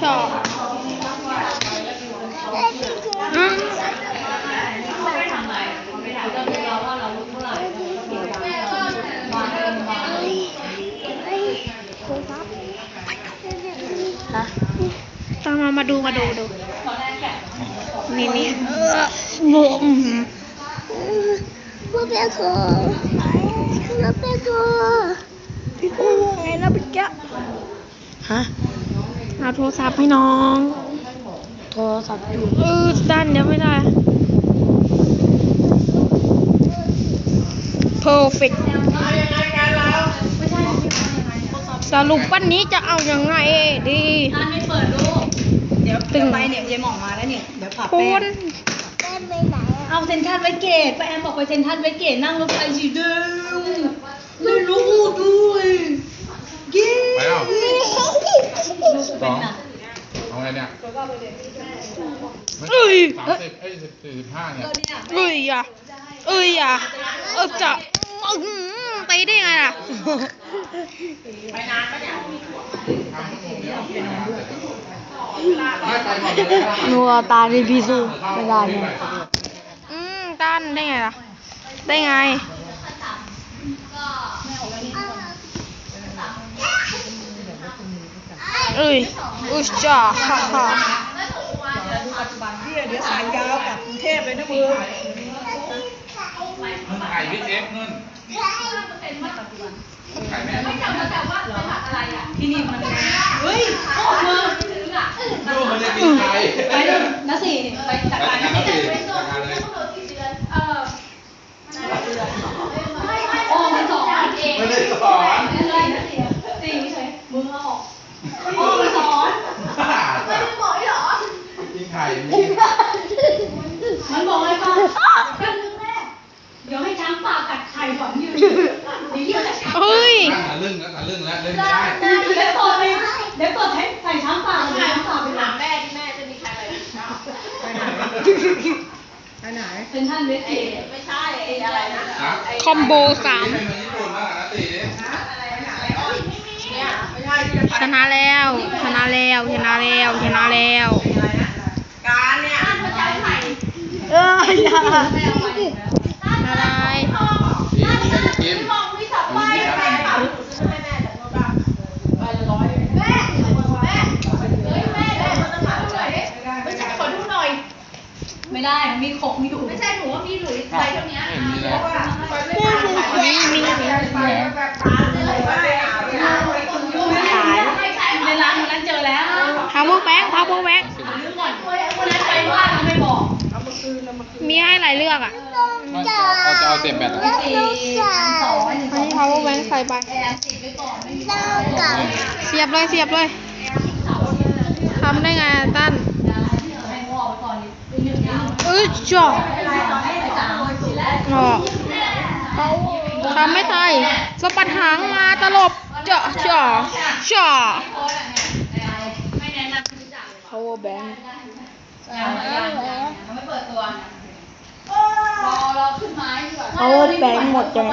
ชอบอืมตามมามาดูมาดูดู นี่นี่เออโบอืมพวกแม่ก็พวกแม่ก็ พี่กูไงนะพี่แกฮะเอาโทรศัพท์ให้น้อง โทรศัพท์อยู่เออด้านเดียวไม่ได้ perfect สรุปวันนี้จะเอายังไงดีร้านไม่เปิดลูก เดี๋ยวเดี๋ยวไปเนี่ยยายหมอมาแล้วเนี่ย เดี๋ยวผับคุแป้ณงแม่ไปไหนอะเอาเซนทรันไวสเกตป้าแอมบอกไปเซนทรันไวสเกตนั่งรถไฟสีแดง ไม่รู้ด้วยเย้ไปแล้วลูกเป็นน่ะเอาไงเนี่ยเอ้ยสามสิบเอ้ยสิบสี่สิบห้าเนี่ยเอ้ยอะเอ้ยอะเออจะอื้อหือไปได้ไงอะไม่ไปก่อนเลยนะนัวตาในพี่สู้ไม่ได้เนี่ยอืมด้านได้ไงล่ะ ได้ไง เอ้ยอุยจ้าฮ่าฮ่าเดี๋ยวสายยาวกลับกรุงเทพเลยนะมึงมึงถ่ายวิดเอฟนู่นถ่ายแม่ดูที่นี่มันเฮ้ยโอ้มึงมันจะกินไก่ไปเลยนะสิไปจัดจัดการการนะเลยสิจัดการเลย โอ้มันสองเอง ไม่ได้สอน สี่เฉยมึงเอาออก โอ้มันสอนไม่ได้บอกหรอกินไข่มีมันบอกเลยป่ะกันนึงแม่เดี๋ยวให้ช้างป่ากัดไข่ก่อนยืนเดี๋ยวยืนกัดไข่เฮ้ย นั่งหาเรื่องแล้วหาเรื่องแล้วเล่นไม่ได้เดี๋ยวตดเลยเดี๋ยวตดให้ใส่ช้างป่าเดี๋ยวช้างป่าไปหลังแม่ที่แม่จะมีใครไปไปไหนเซนทรันเวสเกตไม่ใช่อะไรนะนะ คอมโบสาม ให้มันญี่ปุ่นมากนะตีดิ ช นะแล้ว ชนะแล้วชนะแล้วชนะแล้วเอออย่าอะไรนี่นี่ให้กินเอาวิธีการอะไรไม่ได้ มีขกมีดุไม่ใช่ไม่เห็นมีเลยมีมี ขายในร้านวันนั้นเจอแล้ว พาวเวอร์แบงค์ พาวเวอร์แบงค์นึกก่อนวันนั้นไปว่าเราไม่บอกมีให้หลายเลือกอะเอาจะเอาเสียบแบตเหรอสี่สองอันนี้ power bank ใส่ไป เสียบเลยเสียบเลยทำได้ไงอะตั้นเอ้ยจ่ออ๋อทำไม่ตายสะบัดหางมาตลบจ่อจ่อจ่อ power bank ไม่เปิดตัว power bank หมดเลย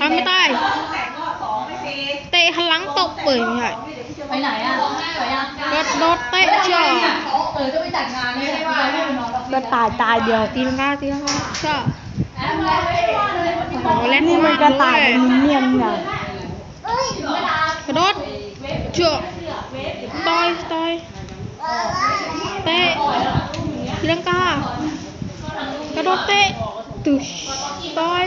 ทำไม่ตายเตะหันหลังตบเปิดไม่ใช่ไปไหนอะไปยังกระโดดเตะจ่อเออจะไปจัดงานไม่ได้ว่าไม่ไปนอนหรอกก็ตายตายเดียวตีลังกาตีลังกาจ่อแอมแล้วไม่ได้ว่าเลยโอ้โหเล่นนี่มันกระต่ายเลเป็นมินเนี่ยนเนี่ยกระโดดจ่อต่อยต่อย เตะตีลังกากระโดดเตะตึชต่อย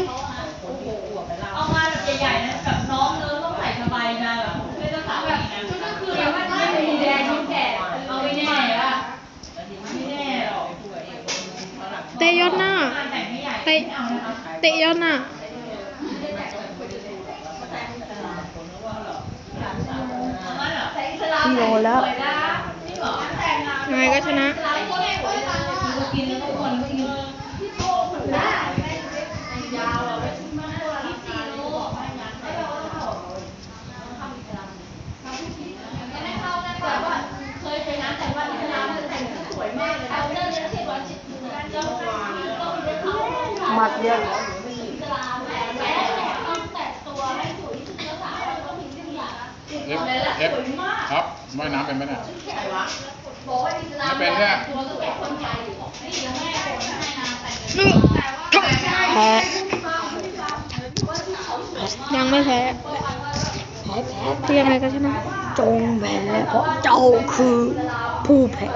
เอามาแบบใหญ่ๆนะแบบน้องเนิร์ต้องใส่สบายมาแบบไม่ต้องสาวแบบชุดก็คือแบบว่าไม่มีแดงชุดแก่เอาไม่แน่ว่ะไม่แน่หรอกเตะยอดหน้าแต่ไม่ใหญ่เตะเตะยอดหน้ากิโลแล้วยั งไงก็ชนะกินแล้วทุกคนก็กินหมัดเดียวเเอฟเอฟครับว่ายน้ำเป็นไหมเนี่ย ไม่เป็นใช่ไหมแพ้ยังไม่แพ้แพ้แพ้เรียงอะไรก็ชนะจงแพ้เพราะเจ้าคือผู้แพ้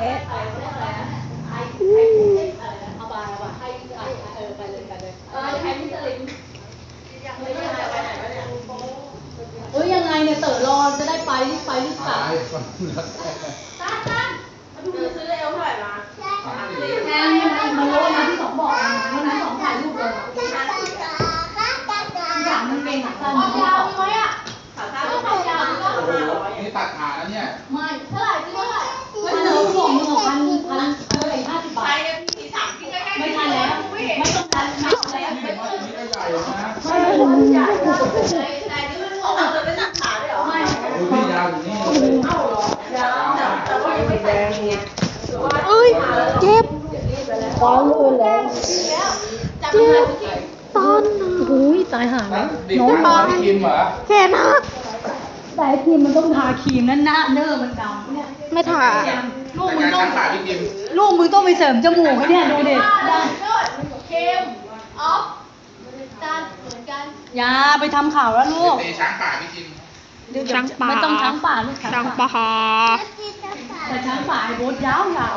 เอ้ยยังไงเนี่ยเต๋อรอจะได้ไปรีบไปรีบกลับ ตายฟังแล้ว แทนมันโลนะที่สองบอกนะวันนั้นสองถ่ายรูปเลยอยากมันเป็นขาสั้นมันไม่บอก นี่ตัดขาแล้วเนี่ย ไม่เท่าไหร่ที่เท่าไหร่ไม่เจอของมึงพันพันเท่าไหร่ห้าสิบบาทไม่ทันแล้ว ไม่ต้องทันนับแล้ว นี่ก็ใหญ่นะ ไม่ โอ้พี่ยาวอยู่นี่ เอ้ย เจ็บฟ้องเลยแรงเจ็บตอนหูยตายห่าแล้วดิบปากไม่กินเหรอแค่นักแต่ครีมมันต้องทาครีมนั่นหน้าเนอร์มันดำเนี่ยไม่ถ่าลูกมึงต้องลูกมึงต้องไปเสริมจมูกให้เนี่ยดูเดิ อย่าไปทำข่าวแล้วลูกตีช้างป่าพี่กิมช้างป่า ไม่ต้องช้างป่าลูกช้างป่าแต่ช้างป่าไอ้โบทยาวยาว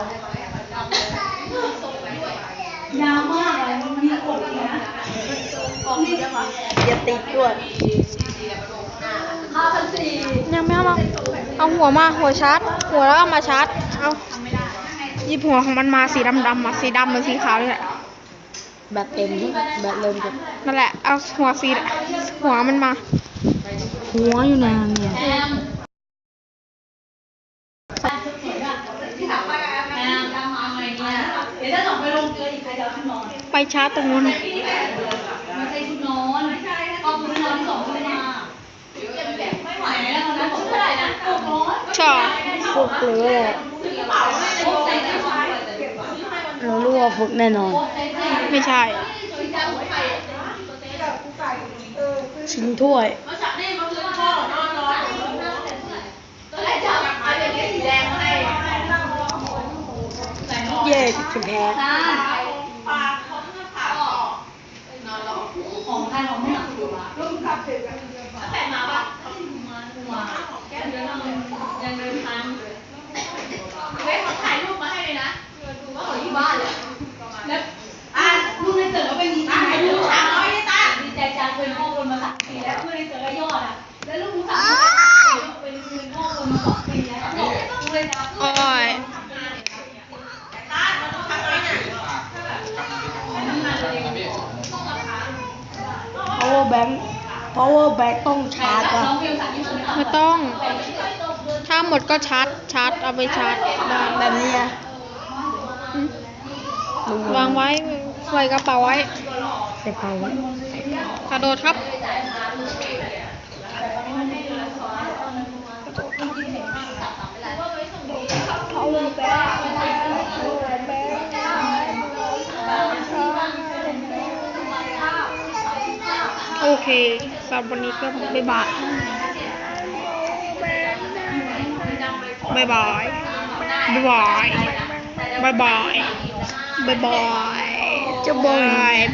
ยาวมากเลยมันมีขนเลยนะอย่าติดด้วยห้าพันสี่ยังไม่เอามาเอาหัวมาหัวชาร์จหัวแล้วเอามาชาร์จเอาหยิบหัวของมันมาสีดำๆมาสีดำเหมือนสีขาวนี่แหละ แบบเต็มที่แบบเริ่มจากนั่นแหละ เอาหัวสีหัวมันมา หัวอยู่นานเนี่ยแอมแอมทำอะไรเนี่ยเดี๋ยวถ้าส่งไปลงเกลืออีกใครจะเอาขึ้นนอนไปชาร์จตรงนู้นไม่ใช่ชุดนอนเอาชุดนอนที่ส่งขึ้นมาไม่ไหวแล้วนะบอกเท่าไหร่นะหกร้อยชอบฟุกหรืออะไรเรารู้ว่าฟุกแน่นอน ไม่ใช่ ชิงถ้วย เย่จะแพ้จ้าของใครของมึงอะรุ่งขับถึงแต่มาปะมามายังเดินยังเดินทันเว้ยเขาถ่ายรูปมาให้เลยนะว่าเขาอยู่บ้านเลยแล้วอะลูกในเต๋อเป็นดีใจลูกสาวไม่ได้ตาดีใจจังเป็นพ่อคนมาสามปีแล้วเพื่อนในเต๋อยอดอะแล้วลูกรู้จักเป็นเป็นพ่อคนมาสองปีแล้วลูกเลยนะ โอ้ย เพราะว่าแบง ค์เพราะว่าแบงค์ต้องชาร์จอะน้องเพียงสามยี่สิบไม่ต้อง ถ้าหมดก็ชาร์จ ชาร์จ เอาไปชาร์จได้แบบนี้อะอืมวางไว้ใส่กระเป๋าไว้ใส่เผาไว้กระโดดครับ โอเคสำหรับวันนี้ก็บ๊ายบายบ๊ายบายบ๊ายบายบ๊ายบายบ๊ายบายจะบอกบาย